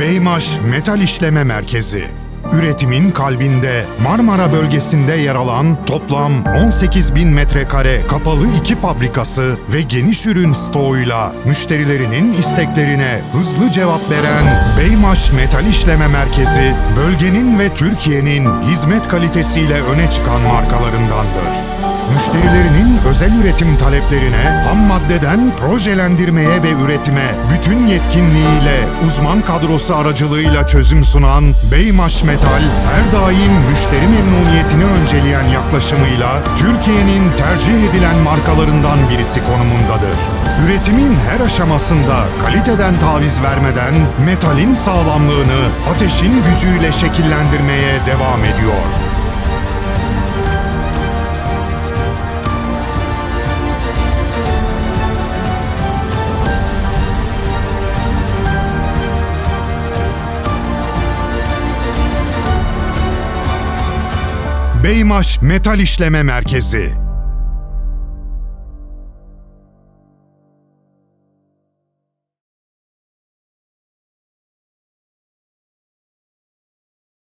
Beymaş Metal İşleme Merkezi. Üretimin kalbinde Marmara bölgesinde yer alan toplam 18 bin metrekare kapalı iki fabrikası ve geniş ürün stoğuyla müşterilerinin isteklerine hızlı cevap veren Beymaş Metal İşleme Merkezi, bölgenin ve Türkiye'nin hizmet kalitesiyle öne çıkan markalarındandır. Müşterilerinin özel üretim taleplerine ham maddeden projelendirmeye ve üretime bütün yetkinliğiyle uzman kadrosu aracılığıyla çözüm sunan Beymaş Metal her daim müşteri memnuniyetini önceleyen yaklaşımıyla Türkiye'nin tercih edilen markalarından birisi konumundadır. Üretimin her aşamasında kaliteden taviz vermeden metalin sağlamlığını ateşin gücüyle şekillendirmeye devam ediyor. Beymaş Metal İşleme Merkezi